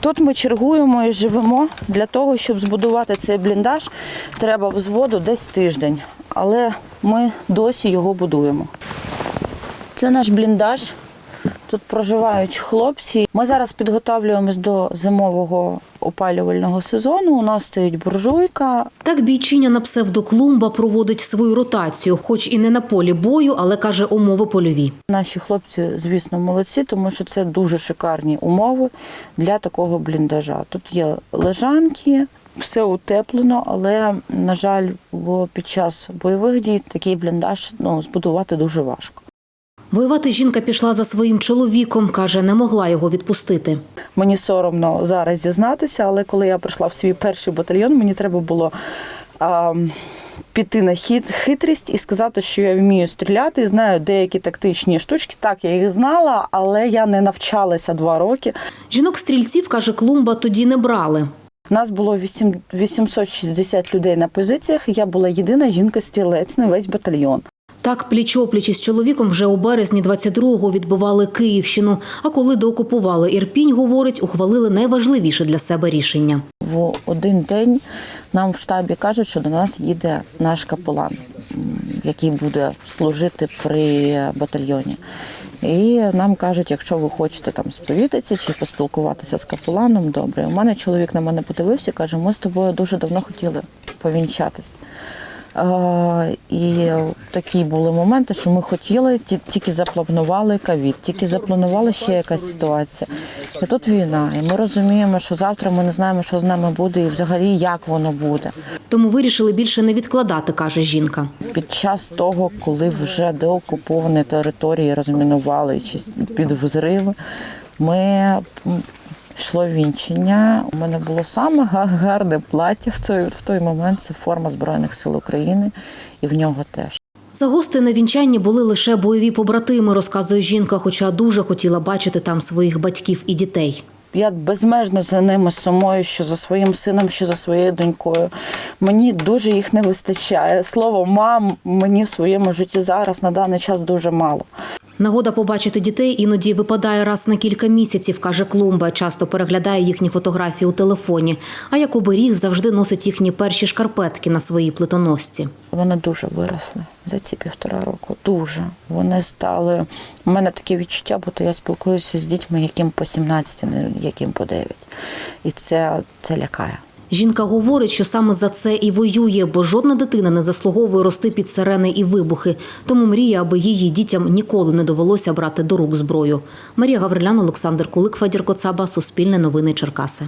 Тут ми чергуємо і живемо. Для того, щоб збудувати цей бліндаж, треба взводу десь тиждень. Але ми досі його будуємо. Це наш бліндаж. Тут проживають хлопці. Ми зараз підготовлюємось до зимового опалювального сезону. У нас стоїть буржуйка. Так бійчиня на псевдоклумба проводить свою ротацію, хоч і не на полі бою, але каже, умови польові. Наші хлопці, звісно, молодці, тому що це дуже шикарні умови для такого бліндажа. Тут є лежанки, все утеплено, але, на жаль, бо під час бойових дій такий бліндаж ну, збудувати дуже важко. Воювати жінка пішла за своїм чоловіком, каже, не могла його відпустити. Мені соромно зараз зізнатися, але коли я прийшла в свій перший батальйон, мені треба було а, піти на хит, хитрість і сказати, що я вмію стріляти і знаю деякі тактичні штучки. Так, я їх знала, але я не навчалася два роки. Жінок-стрільців, каже, клумба тоді не брали. Нас було вісім- 860 людей на позиціях. Я була єдина жінка-стрілець на весь батальйон. Так, пліч-опліч із чоловіком вже у березні 22-го відбивали Київщину. А коли доокупували Ірпінь, говорить, ухвалили найважливіше для себе рішення. В один день нам в штабі кажуть, що до нас їде наш капелан, який буде служити при батальйоні. І нам кажуть, якщо ви хочете там сповітатися чи поспілкуватися з капеланом, добре. У мене чоловік на мене подивився каже, ми з тобою дуже давно хотіли повінчатись. І такі були моменти, що ми хотіли, тільки запланували ковід, тільки запланували ще якась ситуація. І тут війна, і ми розуміємо, що завтра ми не знаємо, що з нами буде, і взагалі як воно буде. Тому вирішили більше не відкладати, каже жінка. Під час того, коли вже деокуповані території розмінували чи під взриви, ми йшло вінчення. У мене було саме гарне плаття в той, в той момент. Це форма Збройних сил України, і в нього теж. За гости на вінчанні були лише бойові побратими, розказує жінка, хоча дуже хотіла бачити там своїх батьків і дітей. Я безмежно за ними самою, що за своїм сином, що за своєю донькою. Мені дуже їх не вистачає. Слово мам мені в своєму житті зараз на даний час дуже мало. Нагода побачити дітей іноді випадає раз на кілька місяців, каже Клумба. Часто переглядає їхні фотографії у телефоні. А як оберіг завжди носить їхні перші шкарпетки на своїй плитоносці. Вони дуже виросли за ці півтора року. Дуже. Вони стали. У мене таке відчуття, бо то я спілкуюся з дітьми, яким по 17, не яким по 9. І це, це лякає. Жінка говорить, що саме за це і воює, бо жодна дитина не заслуговує рости під сирени і вибухи. Тому мріє, аби її дітям ніколи не довелося брати до рук зброю. Марія Гаврилян, Олександр Кулик, Федір Коцаба, Суспільне новини Черкаси.